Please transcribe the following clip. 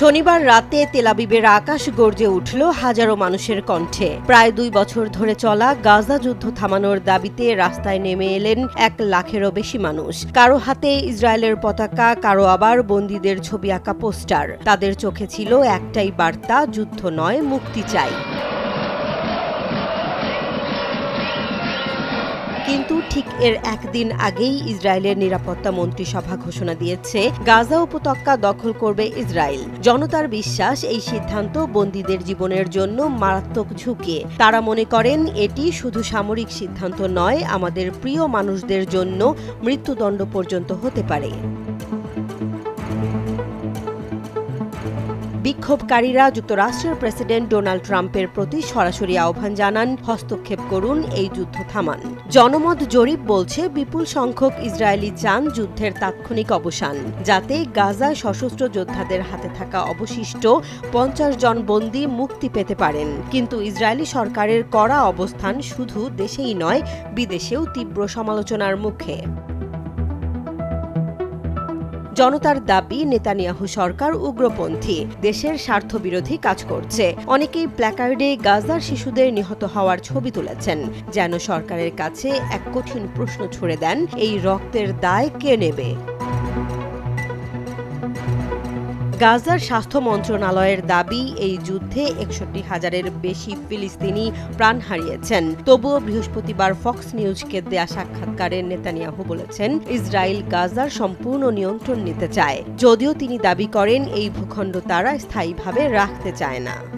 শনিবার রাতে তেলাবিবের আকাশ গর্জে উঠল হাজারো মানুষের কণ্ঠে। প্রায় দুই বছর ধরে চলা গাজা যুদ্ধ থামানোর দাবিতে রাস্তায় নেমে এলেন এক লাখেরও বেশি মানুষ। কারও হাতে ইসরায়েলের পতাকা, কারও আবার বন্দীদের ছবি আঁকা পোস্টার। তাদের চোখে ছিল একটাই বার্তা, যুদ্ধ নয়, মুক্তি চাই। কিন্তু ঠিক এর একদিন আগেই ইসরায়েলের নিরাপত্তা মন্ত্রিসভা ঘোষণা দিয়েছে, গাজা উপত্যকা দখল করবে ইসরায়েল। জনতার বিশ্বাস এই সিদ্ধান্ত বন্দীদের জীবনের জন্য মারাত্মক ঝুঁকি। তারা মনে করেন এটি শুধু সামরিক সিদ্ধান্ত নয়, আমাদের প্রিয় মানুষদের জন্য মৃত্যুদণ্ড পর্যন্ত হতে পারে। বিক্ষোভকারীরা যুক্তরাষ্ট্রের প্রেসিডেন্ট ডোনাল্ড ট্রাম্পের প্রতি সরাসরি আহ্বান জানান, হস্তক্ষেপ করুন, এই যুদ্ধ থামান। জনমত জরিপ বলছে বিপুল সংখ্যক ইসরায়েলি চান যুদ্ধের তাৎক্ষণিক অবসান, যাতে গাজা সশস্ত্র যোদ্ধাদের হাতে থাকা অবশিষ্ট পঞ্চাশ জন বন্দী মুক্তি পেতে পারেন। কিন্তু ইসরায়েলি সরকারের কড়া অবস্থান শুধু দেশেই নয়, বিদেশেও তীব্র সমালোচনার মুখে। জনতার দাবি, নেতানিয়াহু সরকার উগ্রপন্থী। দেশের স্বার্থবিরোধী কাজ করছে। অনেকেই প্ল্যাকার্ডে গাজার শিশুদের নিহত হওয়ার ছবি তুলেছেন। যেন সরকারের কাছে এক কঠিন প্রশ্ন ছুড়ে দেন, এই রক্তের দায় কে নেবে? গাজার স্বাস্থ্য মন্ত্রণালয়ের দাবি, এই যুদ্ধে একষট্টি হাজারের বেশি ফিলিস্তিনি প্রাণ হারিয়েছেন। তবুও বৃহস্পতিবার ফক্স নিউজকে দেয়া সাক্ষাৎকারে নেতানিয়াহু বলেছেন, ইসরায়েল গাজার সম্পূর্ণ নিয়ন্ত্রণ নিতে চায়। যদিও তিনি দাবি করেন, এই ভূখণ্ড তারা স্থায়ীভাবে রাখতে চায় না।